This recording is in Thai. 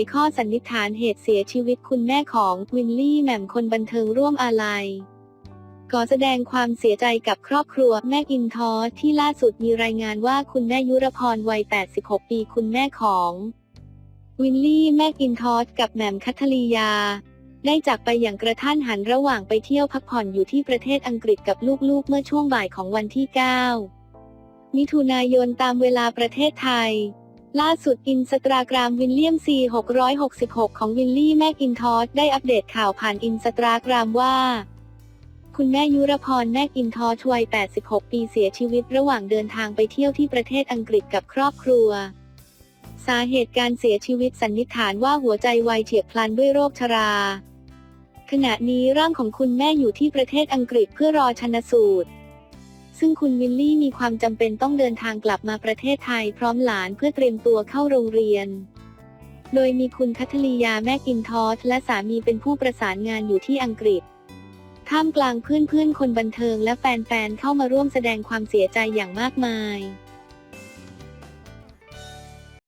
ยข้อสันนิษฐานเหตุเสียชีวิตคุณแม่ของวินลี่แหม่มคนบันเทิงร่วมอาลัยขอแสดงความเสียใจกับครอบครัวแม่กินทอที่ล่าสุดมีรายงานว่าคุณแม่ยุรพรวัย 86 ปีคุณแม่ของวินลี่แม่กินทอสกับแหม่มคัทลียา ได้จากไปอย่างกระทันหันระหว่างไปเที่ยวพักผ่อนอยู่ที่ประเทศอังกฤษกับลูกๆ เมื่อช่วงบ่ายของวันที่ 9 มิถุนายนตามเวลาประเทศไทย ล่าสุดอินสตาแกรมวินเลียมซี666 ของวินลี่แม่กินทอสได้อัปเดตข่าวผ่านอินสตาแกรมว่า คุณแม่ยุรพรแม่กินทอสวัย 86 ปีเสียชีวิตระหว่างเดินทางไปเที่ยวที่ประเทศอังกฤษกับครอบครัว สาเหตุการเสียชีวิตสันนิษฐานว่าหัวใจวายเฉียบพลันด้วยโรคชรา ขณะนี้ร่างของคุณแม่อยู่ที่ประเทศอังกฤษเพื่อรอชันสูตร ซึ่งคุณวิลลี่มีความจำเป็นต้องเดินทางกลับมาประเทศไทยพร้อมหลานเพื่อเตรียมตัวเข้าโรงเรียน โดยมีคุณคัทลียาแม่กินทอสและสามีเป็นผู้ประสานงานอยู่ที่อังกฤษ ท่ามกลางเพื่อนๆคนบันเทิงและแฟนๆเข้ามาร่วมแสดงความเสียใจอย่างมากมาย